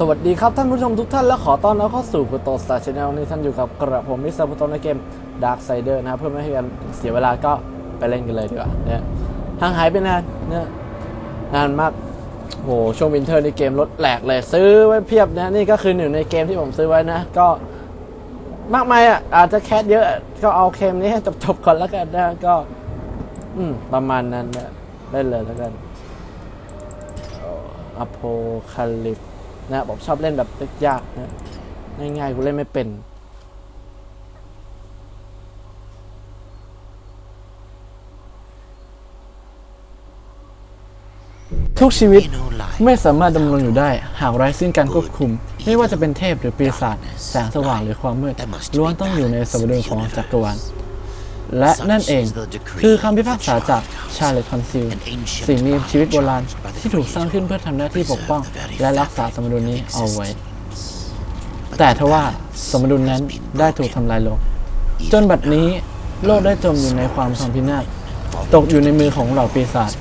สวัสดีครับท่านผู้ชมทุกท่านและขอต้อนรับเข้าสู่กุโตสตาร์ชาแนลนี่ท่านอยู่กับกระผมมิสเตอร์พุโตในเกม Dark Sider นะครับเพื่อไม่ให้การเสียเวลาก็ไปเล่นกันเลยดีกว่าเนี่ยห่างหายไปนานเนี่ยนานมากโหช่วงวินเทอร์ในเกมลดแหลกเลย ซื้อไว้เพียบนะนี่ก็คือหนึ่งในเกมที่ผมซื้อไว้นะ ก็มากมายอะอาจจะแคสเยอะก็เอาเกมนี้ให้จบๆก่อนแล้วกันนะก็ อืมประมาณนั้นนะเล่นเลยแล้วกันอโพคาลิป นะผมชอบเล่นแบบยากนะง่ายๆกูเล่นไม่เป็นทุกชีวิตไม่สามารถดำรงอยู่ได้ หากไร้ซึ่งการควบคุม ไม่ว่าจะเป็นเทพหรือปีศาจแสงสว่างหรือความมืดล้วนต้องอยู่ในสมดุลของจักรวาล และนั่นเอง คือคำพิพากษาจากชาเลตคอนซิลสิ่งมีชีวิตโบราณที่ถูกสร้างขึ้นเพื่อทำหน้าที่ปกป้อง และรักษาสมดุลนี้เอาไว้ แต่ทว่าสมดุลนั้นได้ถูกทำลายลง จนบัดนี้โลกได้จมอยู่ในความทรงพินาศตกอยู่ในมือของเหล่าปีศาจ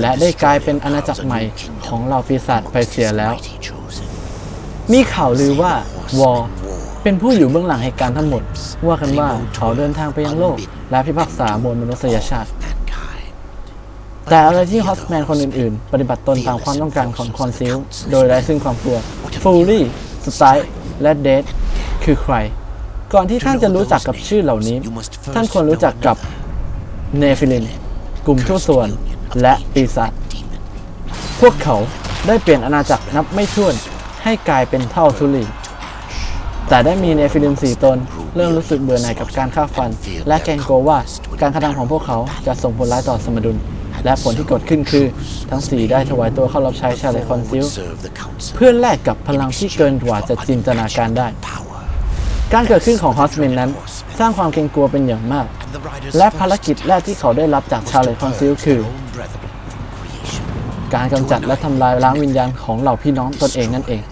และได้กลายเป็นอาณาจักรใหม่ของเหล่าปีศาจไปเสียแล้ว มีข่าวลือว่าวอ เป็นผู้อยู่เบื้องหลังเหตุการณ์ทั้งหมด ว่ากันว่าเขาเดินทางไปยังโลก และพิพากษามวลมนุษยชาติ แต่อะไรที่ฮอสแมนคนอื่นๆ ปฏิบัติตนตามความต้องการของคอนซิล โดยไร้ซึ่งความกลัวฟูรี่สไตล์และเดดคือใคร ก่อนที่ท่านจะรู้จักกับชื่อเหล่านี้ ท่านควรรู้จักกับเนฟิลิมกลุ่มทุกส่วน และปีศาจพวกเขาได้เปลี่ยนอาณาจักรนับไม่ถ้วนให้กลายเป็นเท่าทุลี แต่ได้มีเนฟิลิมสี่ตน เริ่มรู้สึกเบื่อหน่ายกับการฆ่าฟัน และแกรงโกลัวว่าการกระทำของพวกเขาจะส่งผลร้ายต่อสมดุล และผลที่เกิดขึ้นคือ ทั้งสี่ได้ถวายตัวเข้ารับใช้ชาเลคอนซิล เพื่อแลกกับพลังที่เกินกว่าจะจินตนาการได้ การเกิดขึ้นของฮอสเมนนั้น สร้างความเกรงกลัวเป็นอย่างมาก และภารกิจแรกที่เขาได้รับจากชาเลคอนซิลคือการกำจัดและทำลายล้างวิญญาณของเหล่าพี่น้องตนเองนั่นเอง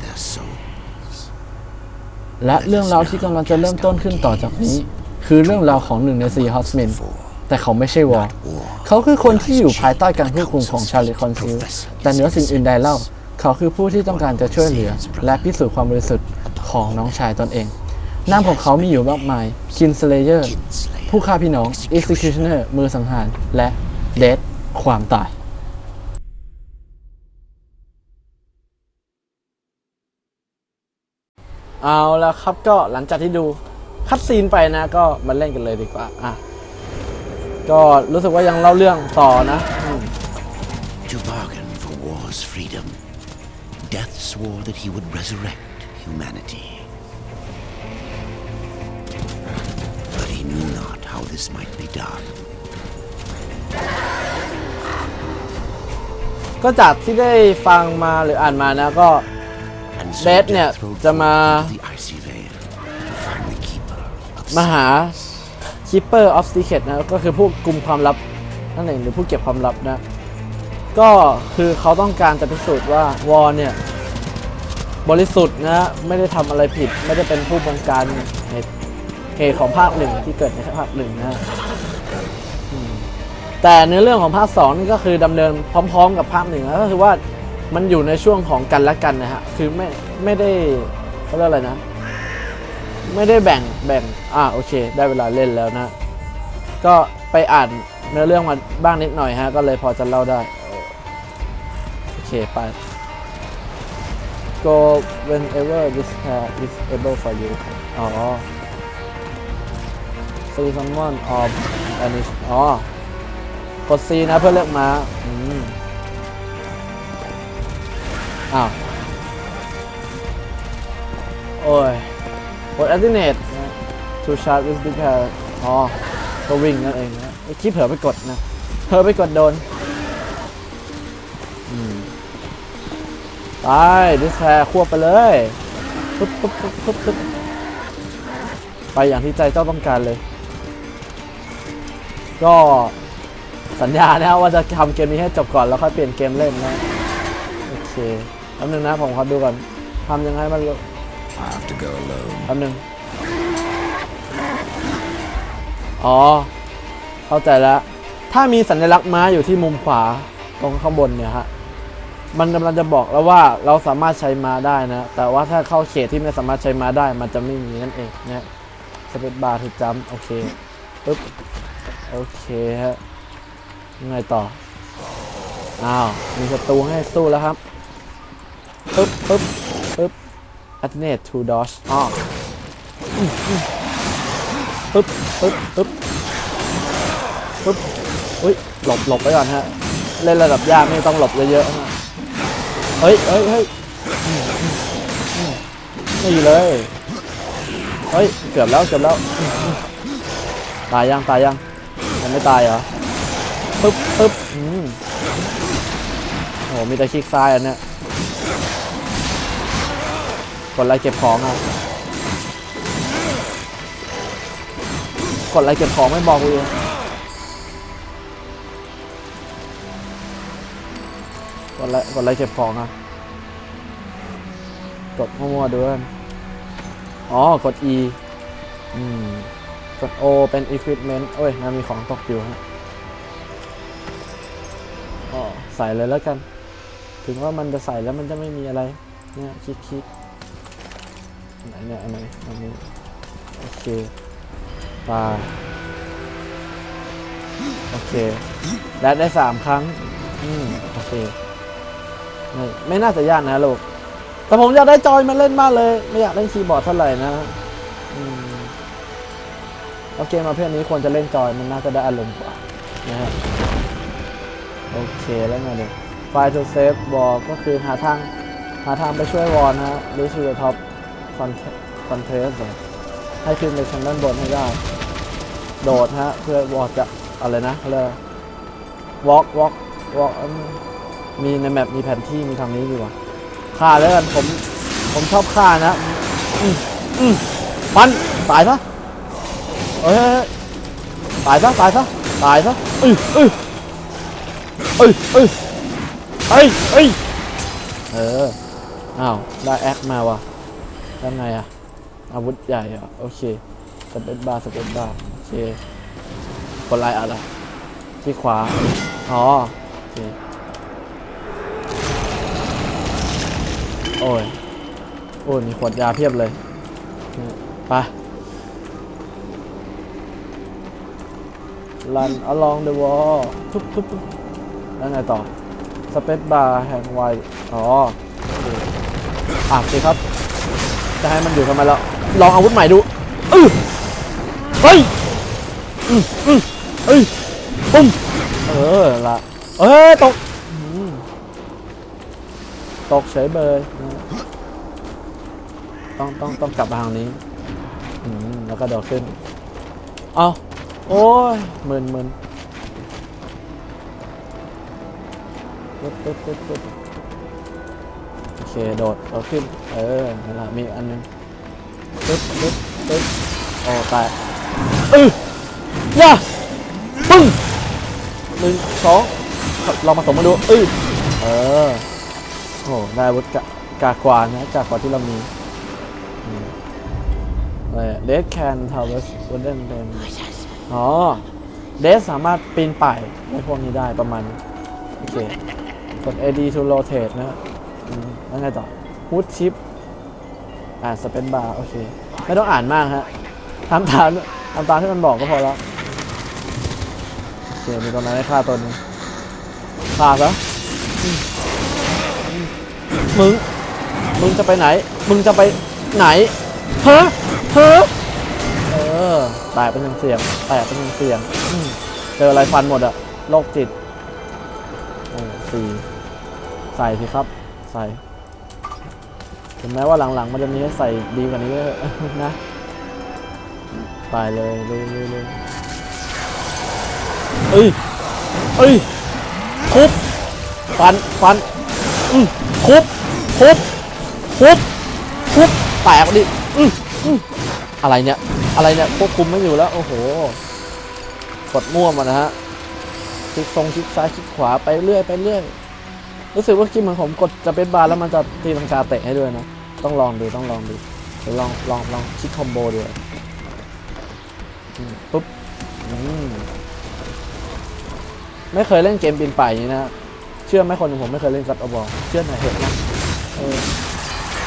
และเรื่องราวที่กำลังจะเริ่มต้นขึ้นต่อจากนี้ คือเรื่องราวของหนึ่งในสี่ฮอสเมนแต่เขาไม่ใช่วอลเขาคือคนที่อยู่ภายใต้การควบคุมของชาลีคอนซิลแต่เหนือสิ่งอื่นใดเล่า เขาคือผู้ที่ต้องการจะช่วยเหลือ และพิสูจน์ความบริสุทธิ์ของน้องชายตนเองนามของเขามีอยู่มากมายคินสเลเยอร์ผู้ฆ่าพี่น้อง Executioner มือสังหาร และเด d ความตาย เอาแล้วครับก็หลังจากที่ดูคัดซีนไปนะ ก็มาเล่นกันเลยดีกว่าอะก็รู้สึกว่ายังเล่าเรื่องต่อนะอืม To bargain for war's freedom, Death swore that he would resurrect humanity. But he knew not how this might be done. ก็จากที่ได้ฟังมาหรืออ่านมานะก็ And so Death เนี่ย Death rode จะมา forth to the icy veil to find the keeper of มาหา Keeper of Secret นะก็คือผู้กุมความลับนั่นเองหรือผู้เก็บความลับนะ ก็คือเขาต้องการจะพิสูจน์ว่าวอเนี่ย บริสุทธิ์นะไม่ได้ทำอะไรผิด ไม่ได้เป็นผู้บงการเหตุเหตุของภาคหนึ่งที่เกิดในภาคหนึ่งนะอืมแต่เนื้อเรื่องของภาคสองนี่ก็คือดำเนินพร้อม ๆ กับภาคหนึ่งนะก็คือว่า มันอยู่ในช่วงของกันและกันนะฮะ คือไม่ไม่ได้เขาเรียกอะไรนะ ไม่ได้แบ่งแบ่ง อ่าโอเค ได้เวลาเล่นแล้วนะ ก็ไปอ่านเนื้อเรื่องมาบ้างนิดหน่อยฮะ ก็เลยพอจะเล่าได้ โอเคไป go whenever this pair is able for you อ๋อ see someone or vanish อ๋อกด C นะเพื่อเลือกมาอืม อ้าว โอ้ยกด alternate นะ to charge with the pair อ๋อก็วิ่งนั่นเองนะเมื่อกี้เผลอไปกดนะ เผลอไปกดโดนไปดิสแพร์ควบไปเลยปุ๊บปุ๊บปุ๊บปุ๊บปุ๊บไปอย่างที่ใจเจ้าต้องการเลย ก็สัญญานะว่าจะทำเกมนี้ให้จบก่อนแล้วค่อยเปลี่ยนเกมเล่นนะ โอเค แป๊บนึงนะผมขอดูก่อนทำยังไงมัน I have to go alone. แป๊บนึงอ๋อ เข้าใจแล้ว ถ้ามีสัญลักษณ์ม้าอยู่ที่มุมขวาตรงข้างบนเนี่ยฮะ มันกำลังจะบอกแล้วว่าเราสามารถใช้ม้าได้นะ แต่ว่าถ้าเข้าเขตที่ไม่สามารถใช้ม้าได้ มันจะไม่มีนั่นเองนะสเปซบาร์ถูกจัมป์โอเคปึ๊บโอเคฮะยังไงต่อ อ้าว มีศัตรูให้สู้แล้วครับ ปึ๊บปึ๊บปึ๊บ alternate to dodge อ๋อปึ๊บปึ๊บปึ๊บปึ๊บอุ้ยหลบหลบไปก่อนฮะ เล่นระดับยากนี่ต้องหลบเยอะๆนะเฮ้ยเฮ้ยเฮ้ยอืมอืมอืมนี่เลย เฮ้ย เกือบแล้ว เกือบแล้ว ตายยัง ตายยัง ยังไม่ตายเหรอปึ๊บปึ๊บอืมโอ้โหมีแต่คลิกซ้ายอันเนี้ย กดอะไรเก็บของอะกดอะไรเก็บของไม่บอกกูเลยกดอะไรกดอะไรเก็บของอะกดมั่วๆด้วยอ๋อ กด E อืม กด O เป็น equipment โอ้ยมันมีของตกอยู่ฮะอ๋อ ใส่เลยแล้วกัน ถึงว่ามันจะใส่แล้วมันจะไม่มีอะไร เนี่ยคลิกคลิกอัน ไหนเนี่ยอันไหนอันนี้โอเคไปโอเค และได้สามครั้ง อืมโอเค ไม่ไม่น่าจะยากนะลูก แต่ผมอยากได้จอยมาเล่นมากเลย ไม่อยากเล่นคีย์บอร์ดเท่าไหร่นะอืมแล้วเกมประเภทนี้ควรจะเล่นจอยมันน่าจะได้อารมณ์กว่านะฮะโอเคแล้วไงเด็กไฟล์ to save บอกก็คือหาทางหาทางไปช่วยวอนนะฮะหรือชื่อท็อป คอนคอนเทสให้ขึ้นไปชั้นด้านบนให้ได้ โดดฮะ เพื่อวอลจะอะไรนะเขาเรียกวอล์กวอล์กวอล์กมีในแมปมีแผนที่มีทางนี้ดีกว่าฆ่าแล้วกันผมผมชอบฆ่านะอืมอืมปันตายซะเอ้ยเอ้ยเอ้ยตายซะตายซะตายซะเอ้ยเอ้ยเอ้ยเอ้ยเอ้ยเอ้ยเอออ้าวได้แอคมาว่ะ แล้วไงอะอาวุธใหญ่อะโอเคสเปซบาร์สเปซบาร์โอเคคนไล่อะไรที่ขวาอ๋อโอเคโอ้ยโอ้ยมีขวดยาเพียบเลยไปรัน along the wall ทุบทุบทุบแล้วไงต่อ สเปซบาร์แห่งไวอ๋อโออะสิครับ จะให้มันอยู่ทำไมแล้วลองอาวุธใหม่ดูอือเฮ้ยอืออือเอ้ยปุ้มเออละเอ้ตกตกเฉยเบยต้องต้องต้องกลับมาทางนี้อืมแล้วก็โดดขึ้นเอาโอ้ยมึนมึนปึ๊บปึ๊บปึ๊บปึ๊บ เคโดดโดดขึ้น เออนั่นแหละมีอันหนึงปึ๊บปึ๊บปึ๊บโอ้ตายเออย่าปึ้งหนึ่งสองลองผสมมาดูเออเออโอ้ได้อาวุธกะกากกว่านะกากกว่าที่เรามีเดสแคนทาวเวสว o เดนเดนอ๋อเดสสามารถปีนป่ายในพวกนี้ได้ประมาณนี้โอเคกด AD to rotate นะอืม แล้วไงต่อ Hood Chip อ่านสเปนบาร์โอเค ไม่ต้องอ่านมากฮะทำตามทำตามที่มันบอกก็พอแล้วโอเคมีตรงนั้นให้ฆ่าตัวหนึงฆ่าซะมึง มึงจะไปไหน มึงจะไปไหนเฮ้อเฮ้อเออแตกเป็นหนึ่งเสียงแตกเป็นหนึ่งเสียงอืมเจออะไรฟันหมดอะโรคจิตโอ้สี่ใส่สิครับ ใส่ถึงแม้ว่าหลังๆ มันจะมีให้ใส่ดีกว่านี้ก็เถอะนะไปเลยเลยเลยเลยเอ้ยเอ้ยทุบฟันฟันอืมทุบทุบทุบทุบแตกดิอืมอืมอะไรเนี่ย อะไรเนี่ยควบคุมไม่อยู่แล้ว โอ้โหกดม่วมานะฮะคลิกทรงคลิกซ้ายคลิกขวาไปเรื่อยไปเรื่อย รู้สึกว่าคลิปเหมือนผมกดจะเป็นบาร์แล้วมันจะตีลังกาเตะให้ด้วยนะ ต้องลองดูต้องลองดูเดี๋ยวลองลองลองคลิกคอมโบดูปุ๊บมไม่เคยเล่นเกมปีนป่ายนี้นะ เชื่อไหมคนองผมไม่เคยเล่นกัดอบอเชื่อหน่อยเถอะนะ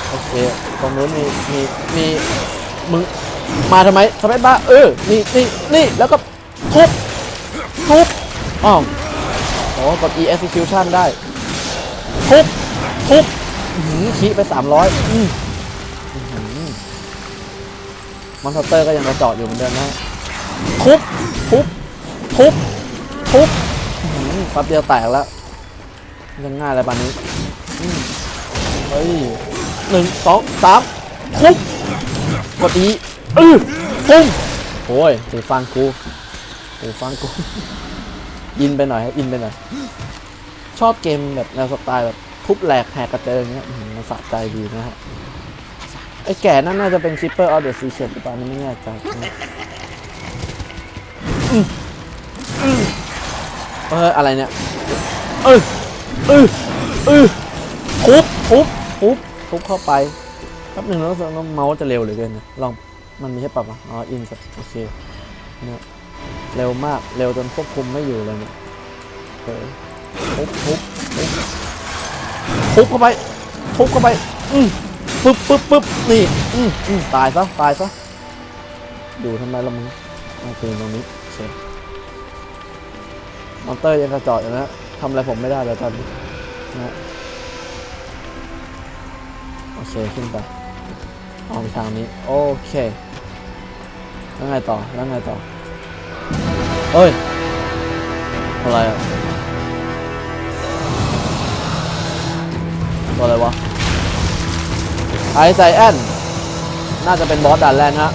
โอเคตรงนู้นมีมีมีมึงมาทำไมสเปซบ้าเออนี่นี่นี่แล้วก็ทุบทุบอ้าวโอ้กด e execution ได้ ทุบทุบขี้ไป300อืมอื้อหือมอนสเตอร์ก็ยังกระจอกอยู่เหมือนเดิมนะทุบทุบทุบทุบอื้อหือแป๊บเดียวแตกแล้วยังง่ายอะไรปานนี้เฮ้ยหนึ่งสองสามทุบกดอีเออปุ้มโอ้ยถือฟังกูถือฟังกู อินไปหน่อยอินไปหน่อย ชอบเกมแบบแนวสไตล์แบบทุบแหลกแหกกระเจิงเงี้ยมันสะใจดีนะฮะ ไอ้แก่นั่นน่าจะเป็น Keeper of the Sea Shed หรือเปล่านี่ไม่แน่ใจนะอืมอืมเอออะไรเนี่ย เออเออเออทุบทุบทุบทุบเข้าไปแป๊บหนึ่งแล้วแล้วเมาส์จะเร็วเหลือเกินนะลองมันมีให้ปรับอะอ๋ออินกับโอเคเนี่ยเร็วมากเร็วจนควบคุมไม่อยู่เลยเนี่ยเออ ทุบทุบทุบทุบเข้าไปทุบเข้าไปอืมปึ๊บปึ๊บปึ๊บนี่อืมอืมตายซะตายซะดูทำไมละมึงเอาปืนตรงนี้โอเคมอนเตอร์ยังกระจอกอยู่นะทำอะไรผมไม่ได้เลยตอนนี้นะโอเคขึ้นไปออกทางนี้โอเคแล้วไงต่อแล้วไงต่อเฮ้ยอะไรอะ ตัวอะไรวะไอใจแอนน่าจะเป็นบอสด่านแรกฮะ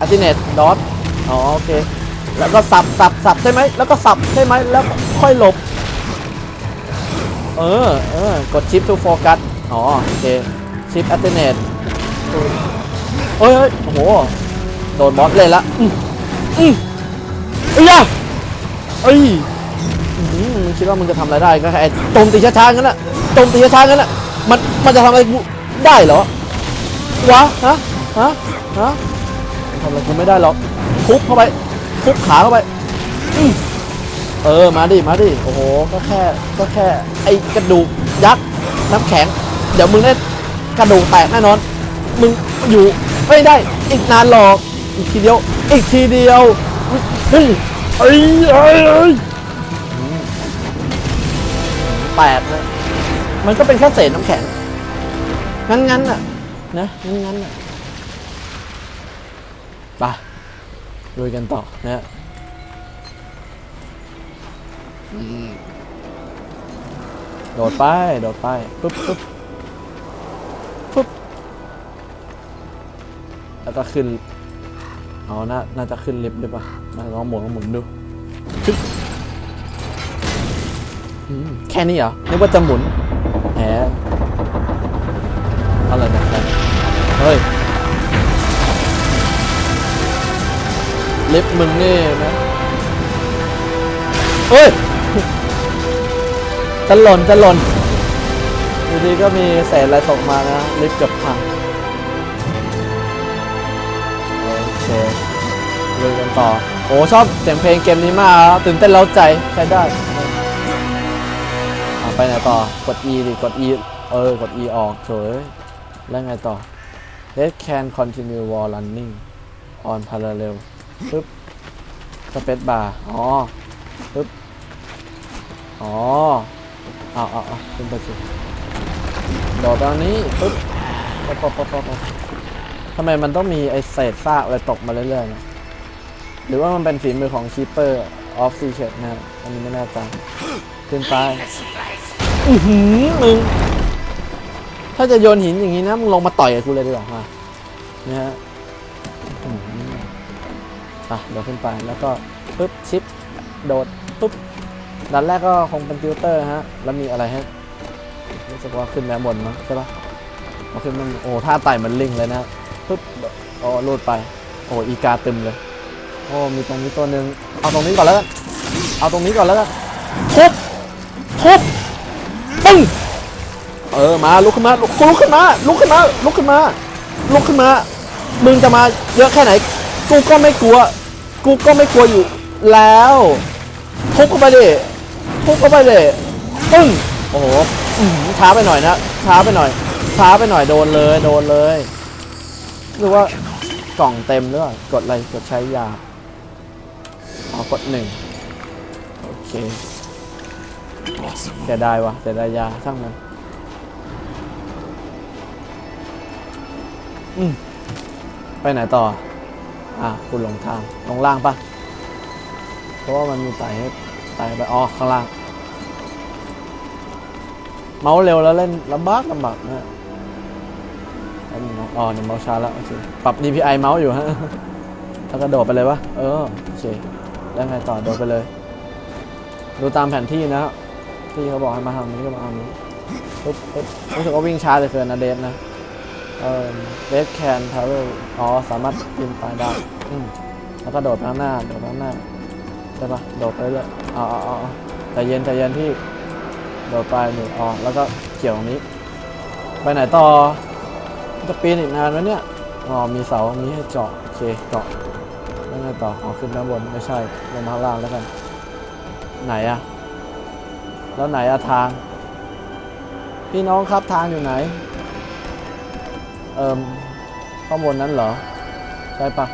อัติเนตดอทอ๋อโอเค แล้วก็สับสับสับใช่ไหมแล้วก็สับใช่ไหมแล้วค่อยหลบ เออเออกดชิป to focus อ๋อโอเคชิป a t t e n a t e เฮ้ยเฮ้ยโอ้โห โดนบอสเลยละอืมอืมเอ้ยอะเอ้ยอื้อหือมึงคิดว่ามึงจะทำอะไรได้ก็แค่โจมตีช้าๆงั้นน่ะ จมตีช้างั้นน่ะมันมันจะทำอะไรกูได้เหรอวะฮะฮะฮะทำอะไรกูไม่ได้หรอกทุบเข้าไปทุบขาเข้าไปอืมเออมาดิมาดิโอ้โหก็แค่ก็แค่ ไอ้กระดูกยักษ์น้ำแข็ง เดี๋ยวมึงได้กระดูกแตกแน่นอน มึงอยู่ไม่ได้อีกนานหรอกอีกทีเดียว อีกทีเดียวเฮ้ยเอ้ยเอ้ยเอ้ยอืมแปดนะ มันก็เป็นแค่เศษน้ำแข็ง งั้นงั้นๆน่ะ นะ งั้นงั้นๆน่ะไปลุยกันต่อนะฮะโดดไป โดดไปปึ๊บปึ๊บปุ๊บแล้วก็ขึ้นเอ๋อน่าน่าจะขึ้นลิฟต์ด้วยปะมาลองหมุนลองหมุนดูแค่นี้เหรอนึกว่าจะหมุน แหมอะไรแบบนั้นเฮ้ยลิฟต์มึงนี่นะเฮ้ยจะหล่นจะหล่นอยู่ดีก็มีเศษอะไรตกมานะลิฟต์เกือบพังโอเคลุยกันต่อ โอ้ชอบเสียงเพลงเกมนี้มากตื่นเต้นเร้าใจใช้ได้ ไปไหนต่อกด E ดิกด E เออกด E ออกเฉยแล้วไงต่อ Let can continue war running on parallel ปึ๊บ space bar อ๋อปึ๊บอ๋อเอาเอาเอาขึ้นไปสิโดดตรงนี้ปึ๊บป๊บป๊บป๊บป๊บป๊บทำไมมันต้องมีไอเศษซากอะไรตกมาเรื่อยๆนะหรือว่ามันเป็นฝีมือของ Keeper of Sea Shed นะฮะอันนี้ไม่แน่ใจขึ้นไป อือหือมึง ถ้าจะโยนหินอย่างนี้นะมึงลงมาต่อยกับกูเลยดีกว่ามานี่ยฮะอะเดี๋ยวขึ้นไปแล้วก็ปึ๊บชิปโดดปุ๊บด้านแรกก็คงเป็นติวเตอร์ฮะ แล้วมีอะไรฮะรู้สึกว่าขึ้นแมวบนมั้งใช่ปะพอขึ้นมันโอ้ท่าไต่เหมันลิงเลยนะปึ๊บโอ้ลูดไป โอ้อีกาตึมเลย โอ้มีตรงนี้ตัวหนึ่งเอาตรงนี้ก่อนแล้วกันเอาตรงนี้ก่อนแล้วกันทุบทุบ ปึ้งเออมาลุกขึ้นมาลุกลุกขึ้นมาลุกขึ้นมาลุกขึ้นมาลุกขึ้นมามึงจะมาเยอะแค่ไหน กูก็ไม่กลัว กูก็ไม่กลัวอยู่แล้วทุบเข้าไปดิทุบเข้าไปดิปึ้งโอ้โหอื้อหือช้าไปหน่อยนะช้าไปหน่อยช้าไปหน่อยโดนเลยโดนเลยหรือว่ากล่องเต็มหรือเปล่ากดอะไรกดใช้ยาอ๋อกดหนึ่งโอเค เสียดายวะเสียดายยาช่างมันอืมไปไหนต่อ อะคุณหลงทาง ลงล่างปะเพราะว่ามันมีไต่ให้ไต่ไปอ๋อข้างล่าง เมาส์เร็วแล้วเล่นลำบากลำบากนะฮะอ๋อเนี่ยเมาส์ช้าแล้วโอเคปรับ DPI เมาส์อยู่ฮะแล้วก็โดดไปเลยวะเออโอเคแล้วไงต่อโดดไปเลย ดูตามแผนที่นะครับ ที่เขาบอกให้มาทางนี้ก็มาทางนี้ปุ๊บปุ๊บรู้สึกว่าวิ่งช้าเหลยเกินนะเดฟนะเออเดฟแคนทาวเวลอ๋อสามารถปีนไปได้อืมแล้วก็โดดไปข้างหน้าโดดไปข้างหน้าได้ปะโดดไปเรื่อยอ๋ออ๋ออ๋อใจเย็นใจเย็นที่โดดไปหนึ่งออแล้วก็เกี่ยวตรงนี้ ไปไหนต่อจะปีนอีกนานไหมเนี่ยอ๋อมีเสาตรงนี้ให้เจาะโอเคเจาะแล้วไงต่ออ๋อขึ้นด้านบนไม่ใช่ลงมาข้างล่างแล้วกันไหนอะ แล้วไหนอะทาง พี่น้องครับทางอยู่ไหน เอิมข้างบนนั้นเหรอ ใช่ปะ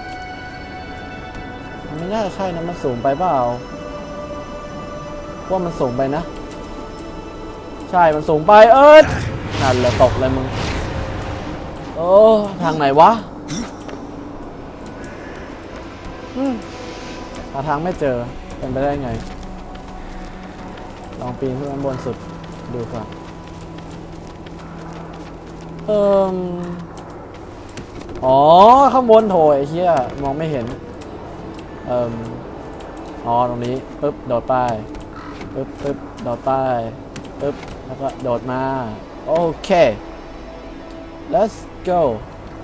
มันไม่น่าใช่นะมันสูงไปเปล่าว่ามันสูงไปนะ ใช่มันสูงไปเอิดนั่นแหละตกเลยมึงโอ้ทางไหนวะหาทางไม่เจอเป็นไปได้ไงลอง ปีนขึ้นไปบนสุดดูก่อนเอิมอ๋อ ข้างบนโถไอ้เหี้ยมองไม่เห็น เอิมอ๋อ ตรงนี้ปึ๊บ โดดไปปึ๊บปึ๊บโดดไปปึ๊บ แล้วก็โดดมา โอเค let's go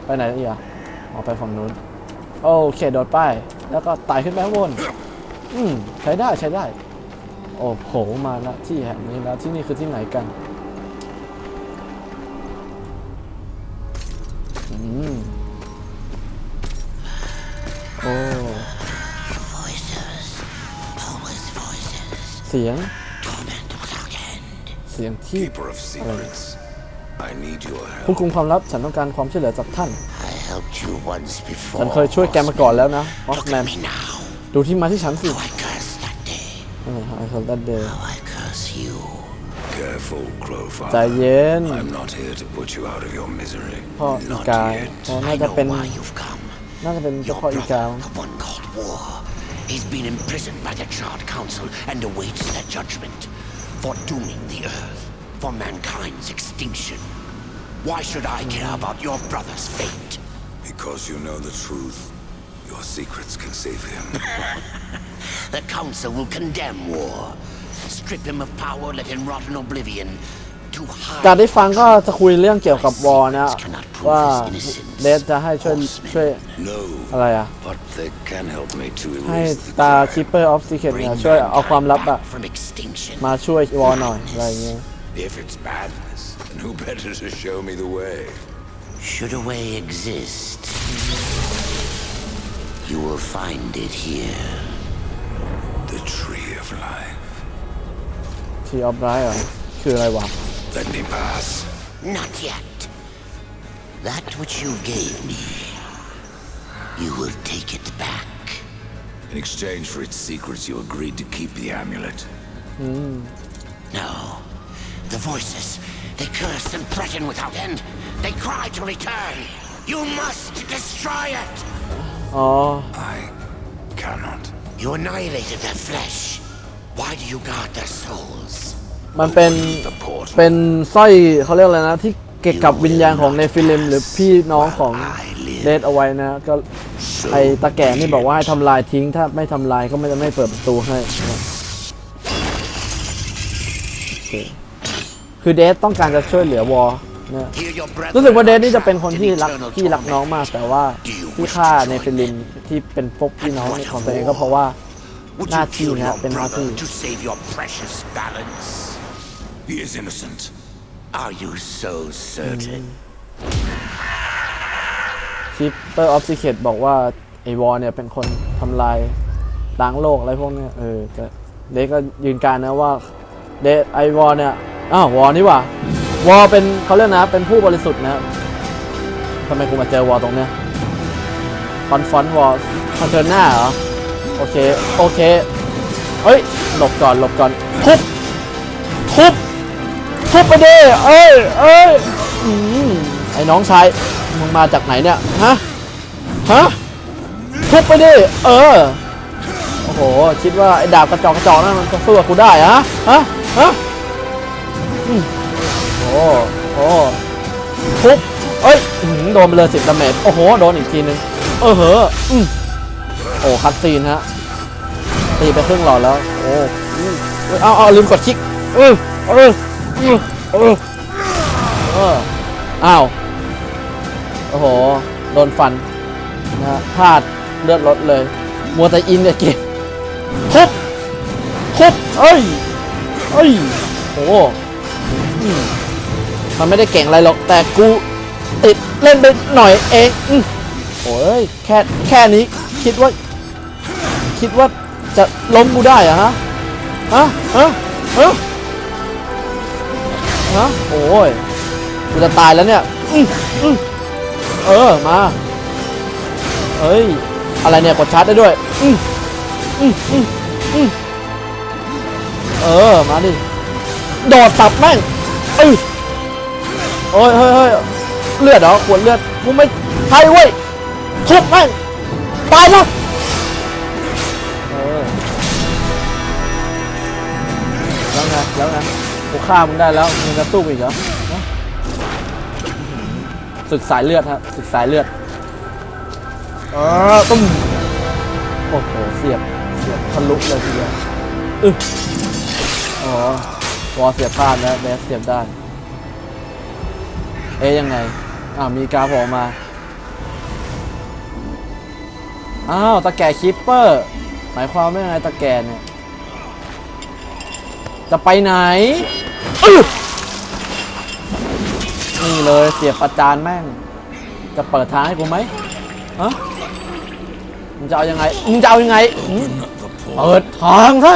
ไปไหนอีกอะออกไปฝั่งนู้น โอเค โดดไป แล้วก็ไต่ขึ้นไปข้างบน อืม ใช้ได้ ใช้ได้ โอ้โหมาแล้วที่แห่งนี้แล้วที่นี่คือที่ไหนกันอืมโอ้ Voices, always voices, เสียง torment without end. เสียงที่ Keeper of secrets, I need your ผู้ help. คุมความลับฉันต้องการความช่วยเหลือจากท่าน I helped you once before. ฉันเคยช่วยแกมาก่อนแล้วนะฮอส Look แมน at me now. ดูที่มาที่ฉันสิ เออไอคอนดันเดย์ How I curse you. Careful, ใจ Crowfather. เย็น I'm not here to put you out of your misery. พ่ออี Not กา yet. พ่อน่า I จะ know เป็น why you've come. น่าจะเป็นเจ้า Your พ่ออีกา brother, the one called War, he's been imprisoned by the Charred Council and awaits their judgment for dooming the Earth, for mankind's extinction. Why should I care about your brother's fate? Because you know the truth. Your secrets can save him. The Council will condemn War, strip him of power, let him rot in oblivion. To การ hide ได้ฟังก็จะคุยเรื่องเกี่ยวกับวอร์นะ cannot prove ว่า his innocence. เดฟจะให้ช่วยช่วย No, อะไรอ่ะ but they can help me to ให้ erase the ตา crime. คิปเปอร์ออฟซีเคท Bring เนี่ยช่วยเอาความลับ mankind อะ back from extinction. มาช่วยวอร์หน่อย อะไรอย่างเงี้ย If it's badness, then who better to show me the way? Should a way exist, you will find it here. The tree of life. ทีออฟไรเหรอคืออะไรวะ Let me pass. Not yet. That which you gave me, you will take it back. In exchange for its secrets, you agreed to keep the amulet. No. The voices, they curse and threaten without end. They cry to return. You must destroy it. อ๋อ I cannot. You annihilated their flesh. Why do you guard their souls? มันเป็น The portal. เป็นสร้อยเขาเรียกอะไรนะ ที่เก็บกับวิญญาณของเนฟิลิมหรือพี่น้องของเดดเอาไว้นะ ก็ไอตาแก่นี่บอกว่าให้ทำลายทิ้ง ถ้าไม่ทำลายก็ไม่จะไม่เปิดประตูให้นะโอเคคือเดดต้องการจะช่วยเหลือวอร์ นะ Hear your brethren รู้สึกว่าเด are ดนี่จะเป็นคน trapped ที่ in รัก eternal ที่รักน้อง torment. มากแต่ว่าที่ฆ่าเนฟิลิมที่เป็นพวกพี่น้องของตัวเองก็เพราะว่า Would หน้า you ที่ kill นะ your เป็นหน้าที่ brother to save your precious balance? He is innocent. Are you so certain? คิปเปอร์ออฟซิเคตบอกว่าไอวอร์เนี่ยเป็นคนทำลายล้างโลกอะไรพวกเนี้ยเออก็เด็กก็ยืนการนะว่าเดทไอวอลเนี่ย อ้าววอลนี่หว่า วอลเป็นเขาเรียกนะเป็นผู้บริสุทธิ์นะทำไมกูมาเจอวอลตรงเนี้ยคอนฟอนวอลคอนเทนหน้าเหรอ โอเค โอเค เฮ้ย หลบก่อน หลบก่อน ทุบ ทุบ ทุบไปดิเอ้ยเอ้ยอืมไอ้น้องชาย มึงมาจากไหนเนี่ย ฮะ ฮะ ทุบไปดิ เออ โอ้โห คิดว่าไอ้ดาบกระจอกกระจอกนั่นมันจะสู้กับกูได้ฮะ ฮะ ฮะ โอ้โอ้ทุบเอ้ยโดนไปเลยสิบดาเมจโอ้โห โดนอีกทีนึง เออเหอะอืมโอ้คัดซีนฮะ ตีไปครึ่งหลอดแล้ว โอ้อืมเอ้ยเอาเอาลืมกดคลิกเออเออเออเออเอออ้าว โอ้โห โดนฟันนะฮะพลาดเลือดลดเลย มัวแต่อินเนี่ยเกมทุบทุบเอ้ย เอ้ย โอ้ มันไม่ได้เก่งอะไรหรอกแต่กูติดเล่นไปหน่อยเองอโอ้ยแค่แค่นี้คิดว่า คิดว่าจะล้มกูได้อะฮะฮะฮะฮะฮะโอ้ยกูจะตายแล้วเนี่ยเออมาเอ้ยอะไรเนี่ยกดชาร์จได้ด้วยเออมาดิโดดสับแม่งเอ้ โอ้ยเฮ้ยเฮ้ยเลือดเหรอขวดเลือดกูไม่ใช่เว้ยทุบแม่งตายแล้วเออแล้วไงแล้วไงกูฆ่ามึงได้แล้วมึงจะสู้อีกเหรอฮะศึกสายเลือดฮะศึกสายเลือดเออตุ้มโอ้โหเสียบเสียบทะลุเลยทีเดียวอึ๊อ๋อวอเสียบพลาดแล้วแบสเสียบได้ เอ๊ยยังไงอ่ามีกราฟออกมา อ้าวตะแก่คิปเปอร์ หมายความว่าไงตะแก่เนี่ย จะไปไหนอื้อนี่เลยเสียบประจานแม่ง จะเปิดทางให้กูไหมฮะมึงจะเอายังไงมึงจะเอายังไงหืม The เปิดทางซะ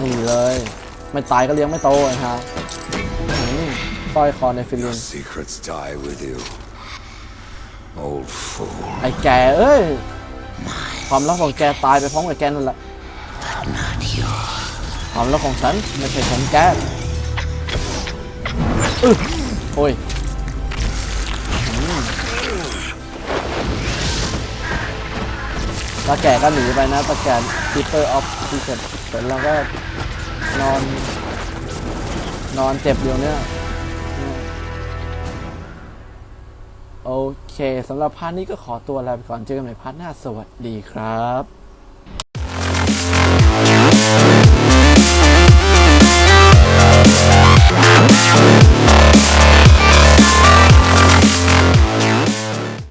นี่เลย ไม่ตายก็เลี้ยงไม่โตไอ้ฮะอืมส ร้อยคอในฟิลิ Your น secrets die with you. Old fool. ไอ้แกเอ้ยความลับของแกตายไปพร้อมกับแกนั่นแหละ ความลับของฉันไม่ใช่ของแกอึโอ้ยอืมตาแก่ก็หนีไปนะตาแก่ Keeper of Secret เสร็จแล้วก็นอน นอนเจ็บอยู่เนี่ย โอเคสำหรับพาร์ทนี้ก็ขอตัวลาไปก่อนเจอกันใหม่พาร์ทหน้าสวัสดีครับ